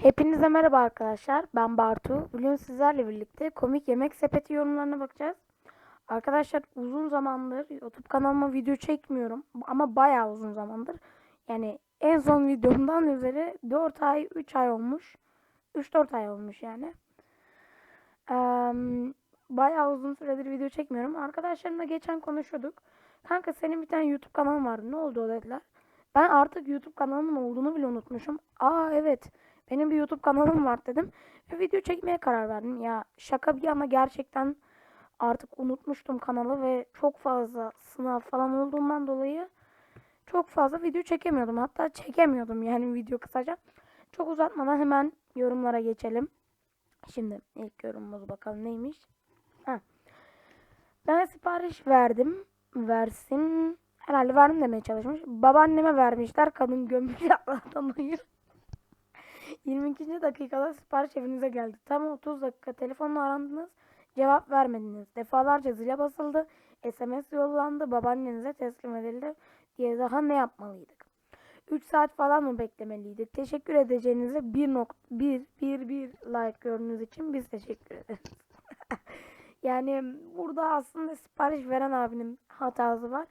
Hepinize merhaba arkadaşlar. Ben Bartu. Bugün sizlerle birlikte komik yemek sepeti yorumlarına bakacağız. Arkadaşlar uzun zamandır YouTube kanalıma video çekmiyorum. Ama bayağı uzun zamandır. Yani en son videomdan üzeri 4 ay 3 ay olmuş. 3-4 ay olmuş yani. Eee, bayağı uzun süredir video çekmiyorum. Arkadaşlarımla geçen konuşuyorduk. Kanka senin bir tane YouTube kanalın vardı. Ne oldu o dediler. Ben artık YouTube kanalımın olduğunu bile unutmuşum. Aa evet. Benim bir YouTube kanalım var dedim. Ve video çekmeye karar verdim. Ya şaka bir yana gerçekten artık unutmuştum kanalı ve çok fazla sınav falan olduğundan dolayı çok fazla video çekemiyordum. Hatta çekemiyordum yani video kısaca. Çok uzatmadan hemen yorumlara geçelim. Şimdi ilk yorumumuz bakalım neymiş. Ha. Ben sipariş verdim. Versin. Herhalde verdim demeye çalışmış. Babaanneme vermişler. Kadın gömmüş Allah'tan hayır. 22. dakikada sipariş evinize geldi. Tam 30 dakika telefonla arandınız. Cevap vermediniz. Defalarca zile basıldı. SMS yollandı. Babaannenize teslim edildi. Diye daha ne yapmalıydık? 3 saat falan mı beklemeliydik? Teşekkür edeceğinize 1 nok 1 1 1 like gördüğünüz için biz teşekkür ederiz. yani burada aslında sipariş veren abinin hatası var.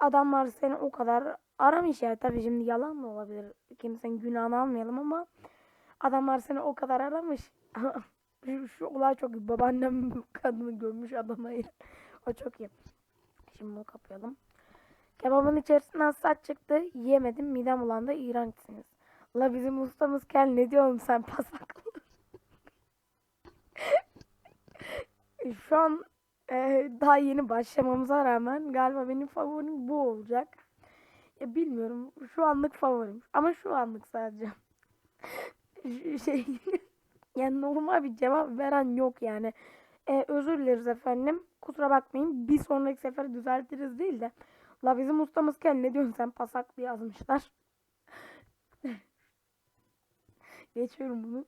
Adamlar seni o kadar aramış ya. Tabii şimdi yalan da olabilir. Kimsenin günahını almayalım ama adamlar seni o kadar aramış. şu, şu olay çok iyi. Babaannem kadını görmüş adama. o çok iyi. Şimdi bunu kapayalım. Kebabın içerisinden saç çıktı. Yiyemedim. Midem bulandı. İğrençsiniz. La bizim ustamız kel ne diyorsun sen pasaklı. Şu an e, daha yeni başlamamıza rağmen galiba benim favorim bu olacak. Ya bilmiyorum. Şu anlık favorim. Ama şu anlık sadece. Şey yani normal bir cevap veren yok yani. E, özür dileriz efendim. Kusura bakmayın. Bir sonraki sefer düzeltiriz değil de. La bizim ustamız kel ne diyorsun sen pasaklı yazmışlar. Geçiyorum bunu.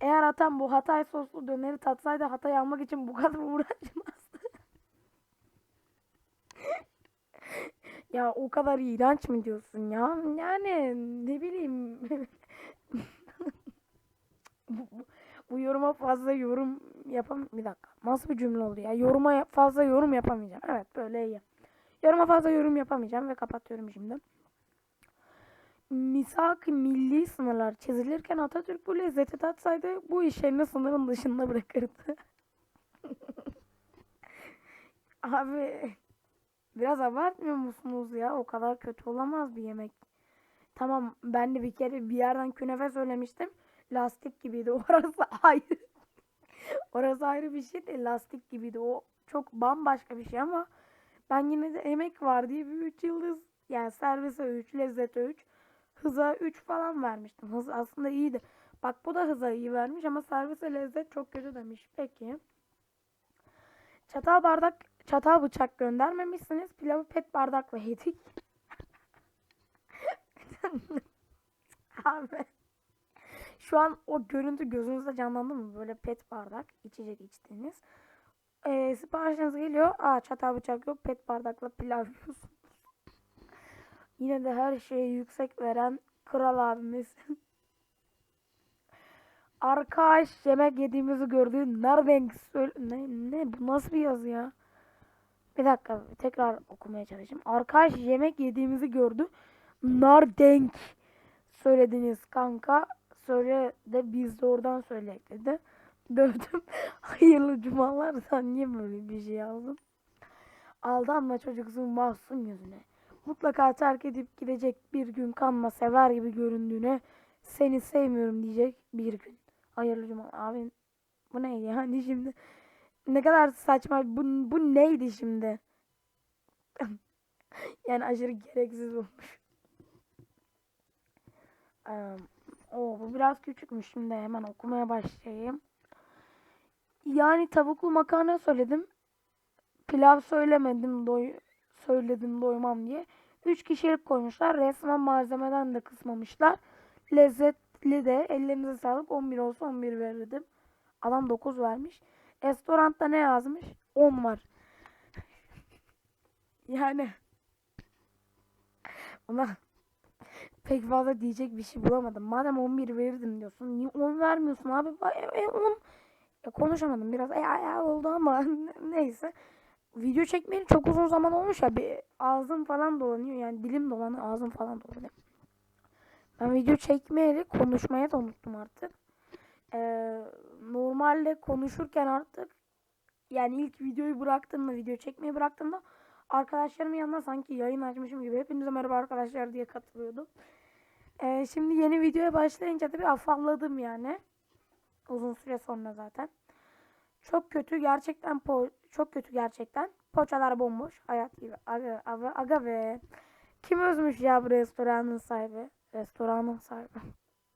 Eğer atam bu Hatay soslu döneri tatsaydı Hatay almak için bu kadar uğraşmazdı. ya o kadar iğrenç mi diyorsun ya? Yani ne bileyim. Bu, bu, yoruma fazla yorum yapam bir dakika. Nasıl bir cümle oldu ya? Yoruma fazla yorum yapamayacağım. Evet böyle iyi. Yoruma fazla yorum yapamayacağım ve kapatıyorum şimdi. Misak milli sınırlar çizilirken Atatürk bu lezzeti tatsaydı bu işlerini sınırın dışında bırakırdı. Abi biraz abartmıyor musunuz ya? O kadar kötü olamaz bir yemek. Tamam ben de bir kere bir yerden künefe söylemiştim. Lastik gibiydi. Orası ayrı. Orası ayrı bir şey değil. Lastik gibiydi. O çok bambaşka bir şey ama ben yine de emek var diye bir 3 yıldız yani servise 3, lezzete 3, hıza 3 falan vermiştim. Hız aslında iyiydi. Bak bu da hıza iyi vermiş ama servise lezzet çok kötü demiş. Peki. Çatal bardak, çatal bıçak göndermemişsiniz. Pilavı pet bardakla yedik. Abi. Şu an o görüntü gözünüzde canlandı mı? Böyle pet bardak içecek içtiğiniz. Ee, siparişiniz geliyor. Aa çatal bıçak yok. Pet bardakla pilav yiyorsunuz. Yine de her şeye yüksek veren kral abimiz. Arkadaş yemek yediğimizi gördü. Nereden ne, ne bu nasıl bir yazı ya? Bir dakika tekrar okumaya çalışayım. Arkadaş yemek yediğimizi gördü. Nar denk söylediniz kanka. Söyle de biz de oradan söyleyek dedi. Dövdüm. Hayırlı cumalar. Sen niye böyle bir şey yazdın? Aldanma çocuksun mahzun yüzüne. Mutlaka terk edip gidecek bir gün kanma sever gibi göründüğüne seni sevmiyorum diyecek bir gün. Hayırlı cuma. Abi bu neydi yani şimdi? Ne kadar saçma. Bu, bu neydi şimdi? yani aşırı gereksiz olmuş. Eee, o bu biraz küçükmüş. Şimdi hemen okumaya başlayayım. Yani tavuklu makarna söyledim. Pilav söylemedim doy söyledim doymam diye. 3 kişilik koymuşlar. Resmen malzemeden de kısmamışlar. Lezzetli de ellerinize sağlık 11 olsa 11 verirdim. Adam 9 vermiş. Restoranda ne yazmış? 10 var. yani ona pek fazla diyecek bir şey bulamadım. Madem 11 verirdim diyorsun. Niye 10 vermiyorsun abi? E, e, 10. Ya konuşamadım biraz. E, e, oldu ama neyse. Video çekmeyeli çok uzun zaman olmuş ya. Bir ağzım falan dolanıyor. Yani dilim dolanıyor. Ağzım falan dolanıyor. Ben video çekmeyeli konuşmaya da unuttum artık. Ee, normalde konuşurken artık yani ilk videoyu bıraktığımda video çekmeyi bıraktığımda arkadaşlarımın yanına sanki yayın açmışım gibi hepinize merhaba arkadaşlar diye katılıyordum. Ee, şimdi yeni videoya başlayınca da bir afalladım yani. Uzun süre sonra zaten. Çok kötü gerçekten po çok kötü gerçekten. Poğaçalar bomboş. Hayat gibi. Aga, aga, aga be. Kim özmüş ya bu restoranın sahibi? Restoranın sahibi.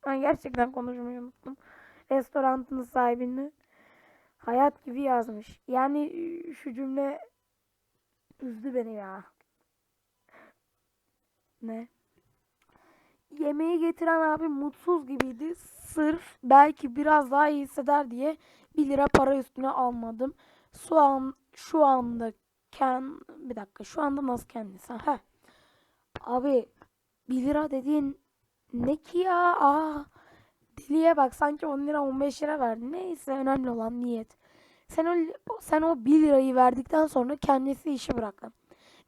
Ben gerçekten konuşmayı unuttum. Restoranın sahibini hayat gibi yazmış. Yani şu cümle üzdü beni ya. Ne? Yemeği getiren abi mutsuz gibiydi. Sırf belki biraz daha iyi hisseder diye 1 lira para üstüne almadım. Şu an şu anda ken bir dakika şu anda nasıl kendisi? Ha. Abi 1 lira dediğin ne ki ya? Aa, deliye bak sanki 10 lira 15 lira verdi. Neyse önemli olan niyet. Sen o, sen o 1 lirayı verdikten sonra kendisi işi bıraktı.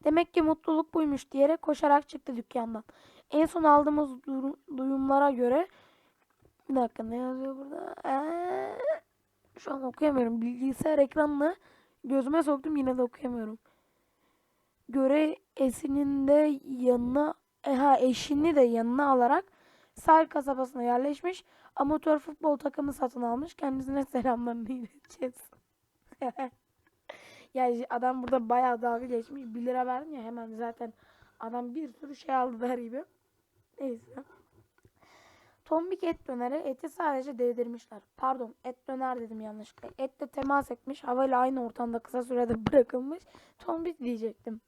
Demek ki mutluluk buymuş diyerek koşarak çıktı dükkandan. En son aldığımız du- duyumlara göre bir dakika ne yazıyor burada? Ee, şu an okuyamıyorum. Bilgisayar ekranını gözüme soktum yine de okuyamıyorum. Göre Esin'in de yanına eha eşini de yanına alarak sahil kasabasına yerleşmiş. Amatör futbol takımı satın almış. Kendisine selamlarını ileteceğiz. yani adam burada bayağı dalga geçmiş. 1 lira verdim ya hemen zaten adam bir sürü şey aldı der gibi. Neyse. Tombik et döneri eti sadece değdirmişler. Pardon et döner dedim yanlışlıkla. Etle temas etmiş. Havayla aynı ortamda kısa sürede bırakılmış. Tombik diyecektim.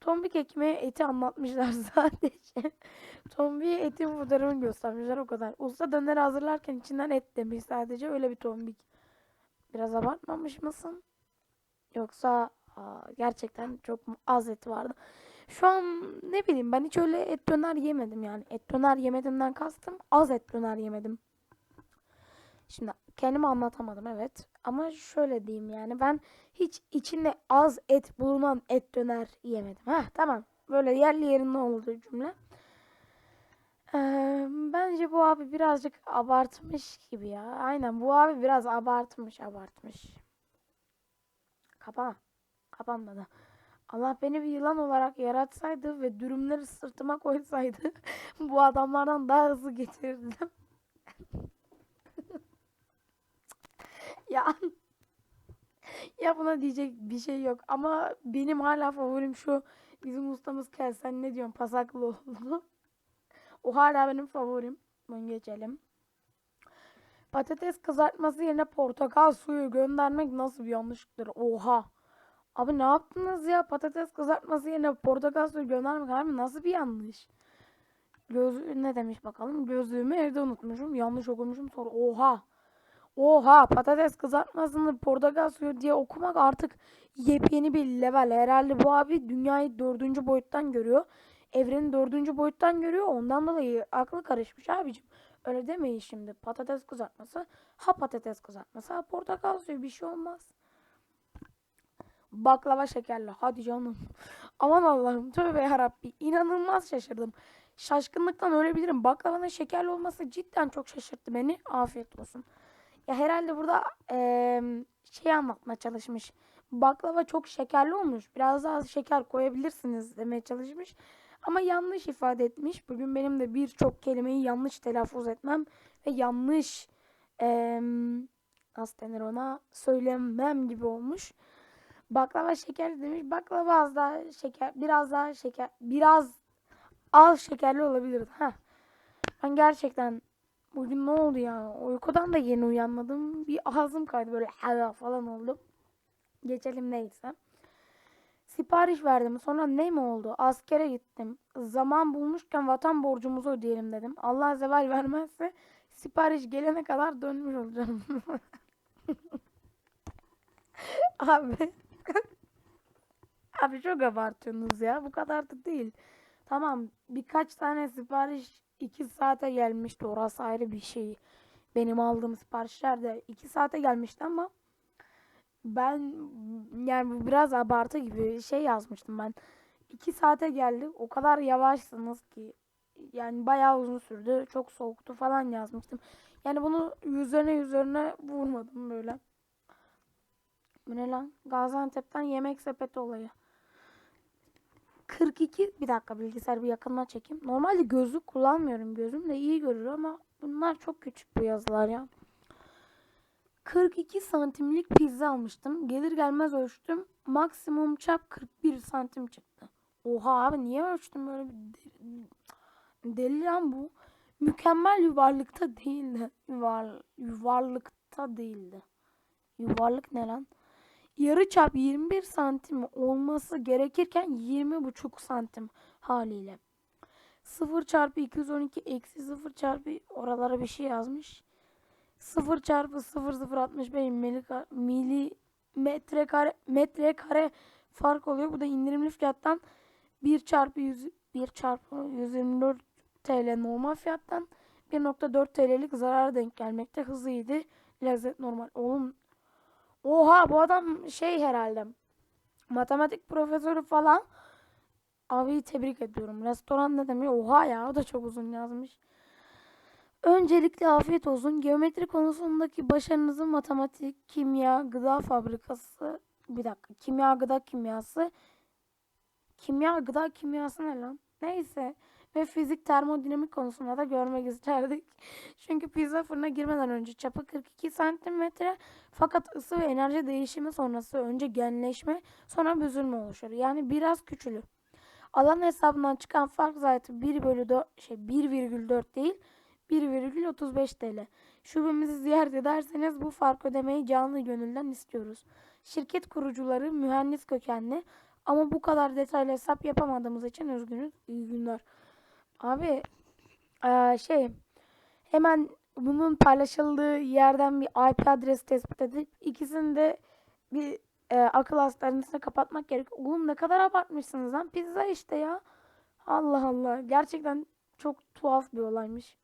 Tombik ekmeğe eti anlatmışlar sadece. Tombik'e etin fotoğrafını göstermişler o kadar. Usta döneri hazırlarken içinden et demiş sadece. Öyle bir tombik. Biraz abartmamış mısın? Yoksa aa, gerçekten çok az et vardı. Şu an ne bileyim ben hiç öyle et döner yemedim yani. Et döner yemedimden kastım az et döner yemedim. Şimdi kendimi anlatamadım evet. Ama şöyle diyeyim yani ben hiç içinde az et bulunan et döner yemedim. Ha tamam. Böyle yerli yerinde oldu cümle. Ee, bence bu abi birazcık abartmış gibi ya. Aynen bu abi biraz abartmış abartmış. Kapa. Kapanmadı. Allah beni bir yılan olarak yaratsaydı ve dürümleri sırtıma koysaydı bu adamlardan daha hızlı getirirdim. ya ya buna diyecek bir şey yok ama benim hala favorim şu bizim ustamız Kel sen ne diyorsun pasaklı oldu. o hala benim favorim. Bunu geçelim. Patates kızartması yerine portakal suyu göndermek nasıl bir yanlışlıktır? Oha. Abi ne yaptınız ya? Patates kızartması yerine portakal suyu göndermek abi nasıl bir yanlış? Gözlüğü ne demiş bakalım? Gözlüğümü evde unutmuşum. Yanlış okumuşum sonra. Oha. Oha patates kızartmasını portakal suyu diye okumak artık yepyeni bir level. Herhalde bu abi dünyayı dördüncü boyuttan görüyor. Evreni dördüncü boyuttan görüyor. Ondan dolayı aklı karışmış abicim. Öyle demeyin şimdi. Patates kızartması. Ha patates kızartması. Ha portakal suyu bir şey olmaz. Baklava şekerli. Hadi canım. Aman Allah'ım. Tövbe yarabbi. İnanılmaz şaşırdım. Şaşkınlıktan ölebilirim. Baklavanın şekerli olması cidden çok şaşırttı beni. Afiyet olsun. Ya herhalde burada eee şey anlatmaya çalışmış. Baklava çok şekerli olmuş. Biraz daha şeker koyabilirsiniz demeye çalışmış. Ama yanlış ifade etmiş. Bugün benim de birçok kelimeyi yanlış telaffuz etmem ve yanlış eee nasıl denir ona söylemem gibi olmuş. Baklava şekerli demiş. Baklava az daha şeker, biraz daha şeker, biraz az şekerli olabilirdi. Ha. Ben gerçekten bugün ne oldu ya? Uykudan da yeni uyanmadım. Bir ağzım kaydı böyle hava falan oldu. Geçelim neyse. Sipariş verdim. Sonra ne mi oldu? Askere gittim. Zaman bulmuşken vatan borcumuzu ödeyelim dedim. Allah zeval vermezse sipariş gelene kadar dönmüş olacağım. Abi. Abi çok abartıyorsunuz ya. Bu kadar da değil. Tamam birkaç tane sipariş 2 saate gelmişti. Orası ayrı bir şey. Benim aldığım siparişler de 2 saate gelmişti ama ben yani biraz abartı gibi şey yazmıştım ben. 2 saate geldi. O kadar yavaşsınız ki yani bayağı uzun sürdü. Çok soğuktu falan yazmıştım. Yani bunu üzerine üzerine vurmadım böyle. Bu ne lan? Gaziantep'ten yemek sepeti olayı. 42 bir dakika bilgisayar bir yakından çekeyim. Normalde gözlük kullanmıyorum. Gözüm de iyi görür ama bunlar çok küçük bu yazılar ya. 42 santimlik pizza almıştım. Gelir gelmez ölçtüm. Maksimum çap 41 santim çıktı. Oha abi niye ölçtüm böyle bir deli lan bu. Mükemmel yuvarlıkta değildi. Yuvar, yuvarlıkta değildi. Yuvarlık ne lan? Yarı çap 21 santim olması gerekirken 20,5 santim haliyle. 0 çarpı 212 eksi 0 çarpı oralara bir şey yazmış. 0 çarpı 0065 milika- milimetre kare metre kare fark oluyor. Bu da indirimli fiyattan 1 çarpı 100 1 çarpı 124 TL normal fiyattan 1.4 TL'lik zarar denk gelmekte. Hızlıydı. Lezzet normal. Oğlum Oha bu adam şey herhalde. Matematik profesörü falan. Abi tebrik ediyorum. Restoran ne demek? Oha ya o da çok uzun yazmış. Öncelikle afiyet olsun. Geometri konusundaki başarınızın matematik, kimya, gıda fabrikası. Bir dakika. Kimya, gıda kimyası. Kimya, gıda kimyası ne lan? Neyse. Ve fizik termodinamik konusunda da görmek isterdik. Çünkü pizza fırına girmeden önce çapı 42 santimetre fakat ısı ve enerji değişimi sonrası önce genleşme sonra büzülme oluşur. Yani biraz küçülür. Alan hesabından çıkan fark zaten 1 bölü 4, şey 1,4 değil 1,35 TL. Şubemizi ziyaret ederseniz bu fark ödemeyi canlı gönülden istiyoruz. Şirket kurucuları mühendis kökenli ama bu kadar detaylı hesap yapamadığımız için üzgünüz. İyi günler. Abi şey hemen bunun paylaşıldığı yerden bir IP adresi tespit edip ikisini de bir e, akıl hastanesine kapatmak gerek. Oğlum ne kadar abartmışsınız lan. Pizza işte ya. Allah Allah. Gerçekten çok tuhaf bir olaymış.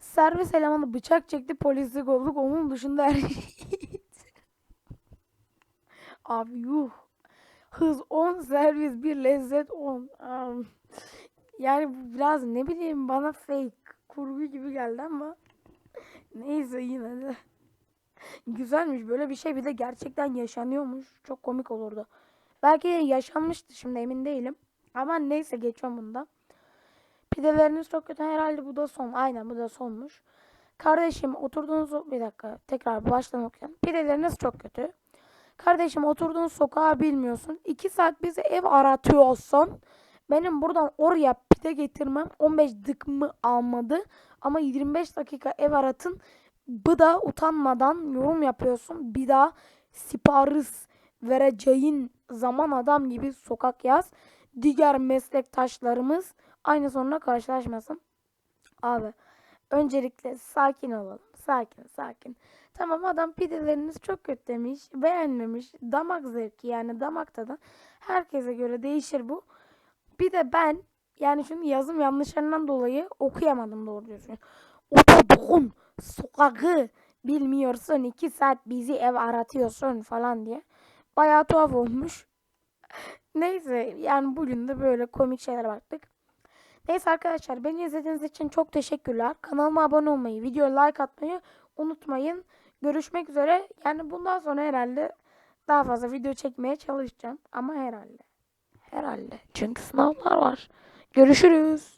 Servis elemanı bıçak çekti polislik olduk. Onun dışında her şey. Abi yuh. Hız 10 servis bir lezzet 10. Am. Yani biraz ne bileyim bana fake kurgu gibi geldi ama neyse yine de. Güzelmiş böyle bir şey bir de gerçekten yaşanıyormuş. Çok komik olurdu. Belki yaşanmıştı şimdi emin değilim. Ama neyse geçiyorum bunda. Pideleriniz çok kötü herhalde bu da son. Aynen bu da sonmuş. Kardeşim oturduğunuz bir dakika tekrar baştan okuyalım. Pideleriniz çok kötü. Kardeşim oturduğun sokağı bilmiyorsun. 2 saat bizi ev aratıyorsun. Benim buradan oraya pide getirmem 15 dıkımı almadı. Ama 25 dakika ev aratın. Bu da utanmadan yorum yapıyorsun. Bir daha sipariş vereceğin zaman adam gibi sokak yaz. Diğer meslektaşlarımız aynı sorunla karşılaşmasın. Abi öncelikle sakin olalım. Sakin sakin. Tamam adam pideleriniz çok kötü demiş. Beğenmemiş. Damak zevki yani damak tadı. Herkese göre değişir bu. Bir de ben yani şunu yazım yanlışlarından dolayı okuyamadım doğru düzgün. Otobüsün sokağı bilmiyorsun. iki saat bizi ev aratıyorsun falan diye. Bayağı tuhaf olmuş. Neyse yani bugün de böyle komik şeyler baktık. Neyse arkadaşlar beni izlediğiniz için çok teşekkürler. Kanalıma abone olmayı, videoya like atmayı unutmayın. Görüşmek üzere. Yani bundan sonra herhalde daha fazla video çekmeye çalışacağım. Ama herhalde. Herhalde. Çünkü sınavlar var. Görüşürüz.